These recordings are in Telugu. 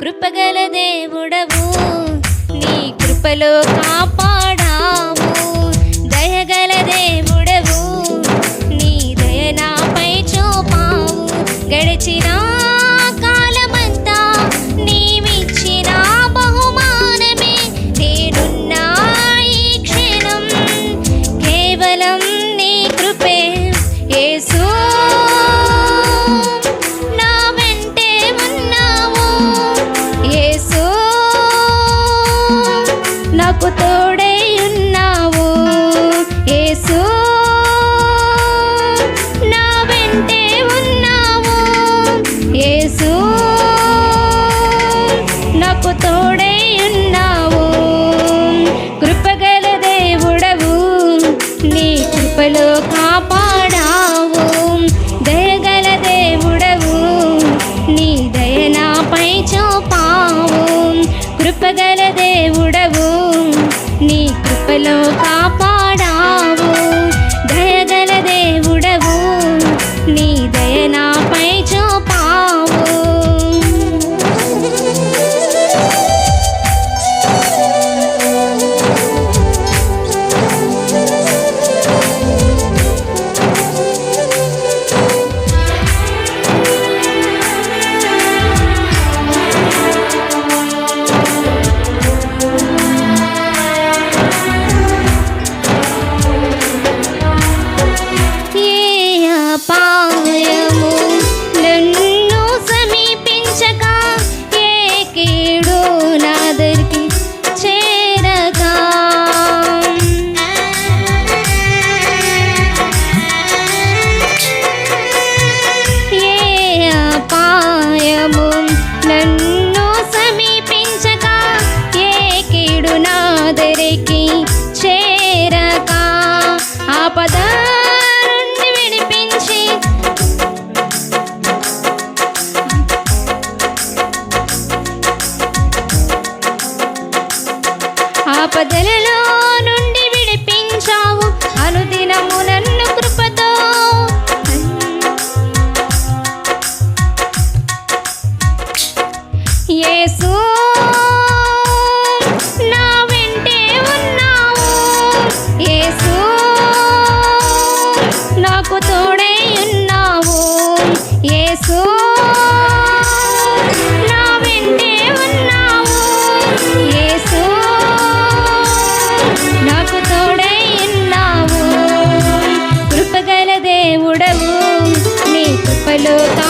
కృపగల దేవుడవు. నీ కృపలో కాపాడాము. దయగల దేవుడవు. నీ దయనాపై నాపై చూపావు గడిచిన కాలమంతా నీవిచ్చిన బహుమానమే. నేనున్నా ఈ క్షణం కేవలం నాకు తోడై ఉన్నావు. ఏసు నా వెంటే ఉన్నావు. ఏసు నాకు తోడై ఉన్నావు. కృపగల దేవుడవు నీ కృపలో upon you. นั้น सफलता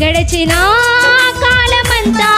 గడచిన కాలమంతా